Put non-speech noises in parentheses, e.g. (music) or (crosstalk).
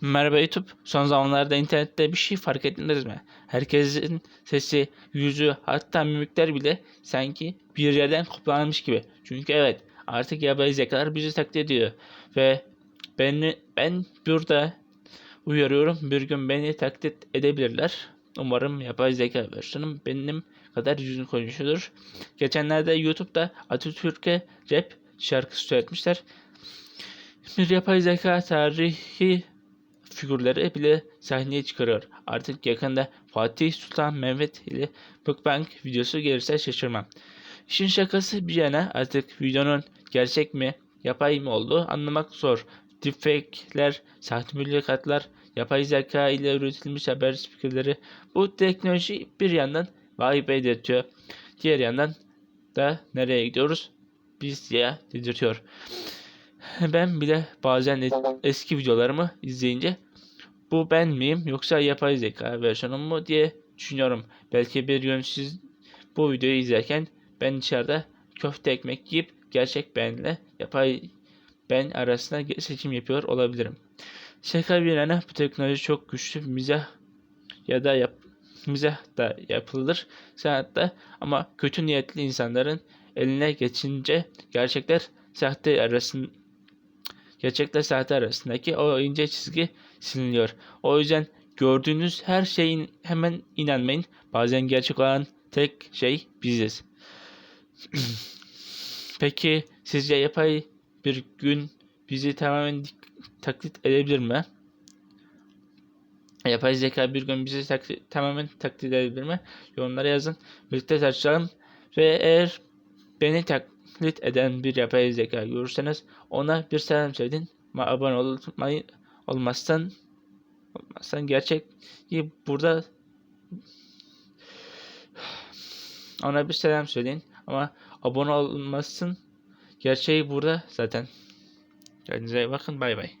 Merhaba YouTube. Son zamanlarda internette bir şey fark ettiniz mi? Herkesin sesi, yüzü, hatta mimikler bile sanki bir yerden kopyalanmış gibi. Çünkü evet, artık yapay zekalar bizi taklit ediyor. Ve beni, ben burada uyarıyorum. Bir gün beni taklit edebilirler. Umarım yapay zeka versiyonum benim kadar düzgün konuşuyordur. Geçenlerde YouTube'da Atatürk'e rap şarkısı söyletmişler. Bir yapay zeka tarihi figürleri bile sahneye çıkarıyor. Artık yakında Fatih Sultan Mehmet ile mukbang videosu gelirse şaşırmam. İşin şakası bir yana artık videonun gerçek mi, yapay mı olduğu anlamak zor. Deepfake'ler, sahte mülakatlar, yapay zeka ile üretilmiş haber spikerleri bu teknoloji bir yandan vay be. Diğer yandan da nereye gidiyoruz? Biz ya dedirtiyor. Ben bile bazen es- eski videolarımı izleyince bu ben miyim yoksa yapay zeka versiyonum mu diye düşünüyorum. Belki bir gün siz bu videoyu izlerken ben dışarıda köfte ekmek yiyip gerçek benle yapay ben arasında seçim yapıyor olabilirim. Şaka bir yana bu teknoloji çok güçlü mizah ya da yap, mizah da yapılır sanatta ama kötü niyetli insanların eline geçince gerçekler sahte arasında gerçekle sahte arasındaki o ince çizgi siliniyor. O yüzden gördüğünüz her şeyin hemen inanmayın. Bazen gerçek olan tek şey biziz. (clears throat) Peki sizce yapay bir gün bizi tamamen taklit edebilir mi? Yapay zeka bir gün bizi taklit- tamamen taklit edebilir mi? Yorumlara yazın. Birlikte tartışalım. Ve eğer beni taklit eden bir yapay zeka görürseniz ona bir selam söyleyin. Ma abone olmayı olmazsan olmazsan gerçek burada ona bir selam söyleyin ama abone olmazsın gerçeği burada zaten. Kendinize iyi bakın bay bay.